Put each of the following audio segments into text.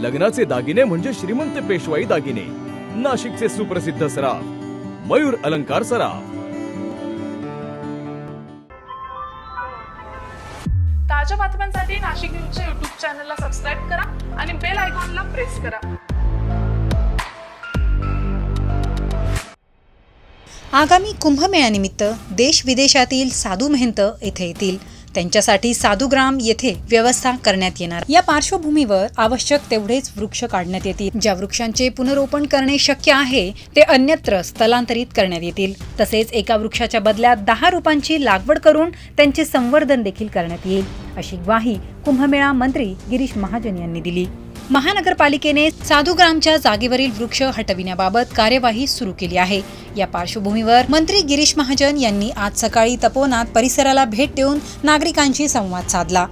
लग्नाचे दागिने म्हणजे श्रीमंत पेशवाई दागिने. नाशिकचे सुप्रसिद्ध सराफ मयूर अलंकार सराफ. ताज्या बातम्यांसाठी नाशिक न्यूजच्या युट्यूब चॅनलला सबस्क्राईब करा आणि बेल आयकॉनला प्रेस करा. आगामी कुंभमेळ्यानिमित्त देश विदेशातील साधू महंत येथे येतील. त्यांच्यासाठी साधुग्राम येथे व्यवस्था करण्यात येणार. या पार्श्वभूमीवर आवश्यक तेवढेच वृक्ष काढण्यात येतील. ज्या वृक्षांचे पुनरोपण करणे शक्य आहे ते अन्यत्र स्थलांतरित करण्यात येतील. तसेच एका वृक्षाच्या बदल्यात दहा रोपांची लागवड करून त्यांचे संवर्धन देखील करण्यात येईल. अशी ग्वाही कुंभमेळा मंत्री गिरीश महाजन यांनी दिली. महानगरपालिकेने साधुग्रामच्या जागेवरील वृक्ष हटविण्याबाबत कार्यवाही सुरू केली आहे. या पार्श्वभूमीवर मंत्री गिरीश महाजन यांनी आज सकाळी तपोनात परिसराला भेट देऊन नागरिकांशी संवाद साधला.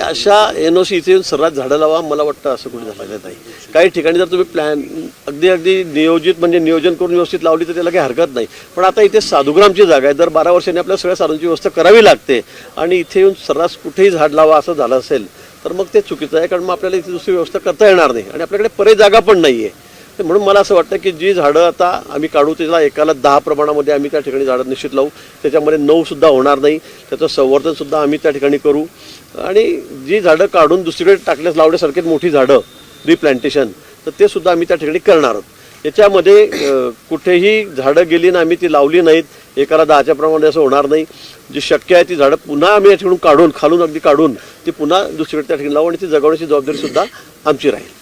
अशा एन ओ सी इथे येऊन सर्रास झाडं लावा मला वाटतं असं कुठे झालेलं नाही. काही ठिकाणी जर तुम्ही प्लॅन अगदी अगदी नियोजित म्हणजे नियोजन करून व्यवस्थित लावली तर त्याला काही हरकत नाही. पण आता इथे साधुग्रामची जागा आहे. दर बारा वर्षांनी आपल्या सगळ्या साधूंची व्यवस्था करावी लागते. आणि इथे येऊन सर्रास कुठेही झाड लावा असं झालं असेल तर मग ते चुकीचं आहे कारण मग आपल्याला इथे दुसरी व्यवस्था करता येणार नाही. आणि आपल्याकडे पर्याय जागा पण नाही आहे म्हणून मला असं वाटतं की जी झाडं आता आम्ही काढू त्याला एकाला दहा प्रमाणामध्ये आम्ही त्या ठिकाणी झाडं निश्चित लावू. त्याच्यामध्ये नऊसुद्धा होणार नाही. त्याचं संवर्धनसुद्धा आम्ही त्या ठिकाणी करू. आणि जी झाडं काढून दुसरीकडे टाकल्यास लावण्यासारखी मोठी झाडं रिप्लांटेशन तर ते सुद्धा आम्ही त्या ठिकाणी करणार आहोत. याच्यामध्ये कुठेही झाडं गेली ना आम्ही ती लावली नाहीत. एकाला दहाच्या प्रमाणे असं होणार नाही. जी शक्य आहे ती झाडं पुन्हा आम्ही या ठिकाणून काढून खालून अगदी काढून ती पुन्हा दुसरीकडे त्या ठिकाणी लावू आणि ती जगवण्याची जबाबदारी सुद्धा आमची राहील.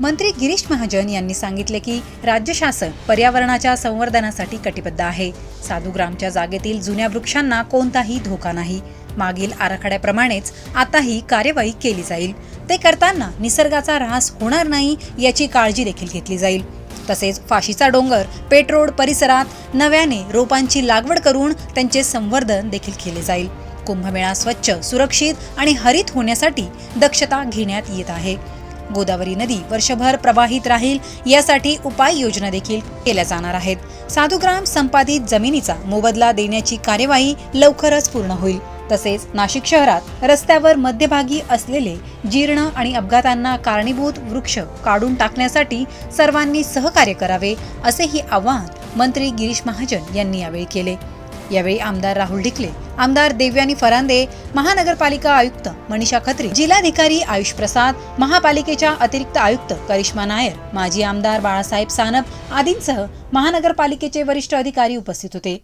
मंत्री गिरीश महाजन यांनी सांगितले की राज्य शासन पर्यावरणाच्या संवर्धनासाठी कटिबद्ध आहे. साधुग्रामच्या जागेतील जुन्या वृक्षांना कोणताही धोका नाही. मागील आराखड्याप्रमाणेच आताही कार्यवाही केली जाईल. ते करताना निसर्गाचा ऱ्हास होणार नाही याची काळजी देखील घेतली जाईल. तसेच फाशीचा डोंगर पेट्रोड परिसरात नव्याने रोपांची लागवड करून त्यांचे संवर्धन देखील केले जाईल. कुंभमेळा स्वच्छ सुरक्षित आणि हरित होण्यासाठी दक्षता घेण्यात येत आहे. गोदावरी नदी वर्षभर प्रवाहित राहील यासाठी उपाययोजना देखील केल्या जाणार आहेत. साधुग्राम संपादित जमिनीचा मोबदला देण्याची कार्यवाही लवकरच पूर्ण होईल. तसेच नाशिक शहरात रस्त्यावर मध्यभागी असलेले जीर्ण आणि अपघातांना कारणीभूत वृक्ष काढून टाकण्यासाठी सर्वांनी सहकार्य करावे असेही आवाहन मंत्री गिरीश महाजन यांनी यावेळी केले. यावेळी आमदार राहुल ढिकले आमदार देवयानी फरांदे महानगरपालिका आयुक्त मनीषा खत्री जिल्हाधिकारी आयुष प्रसाद महापालिकेच्या अतिरिक्त आयुक्त करिश्मा नायर माजी आमदार बाळासाहेब सानप आदींसह महानगरपालिकेचे वरिष्ठ अधिकारी उपस्थित होते.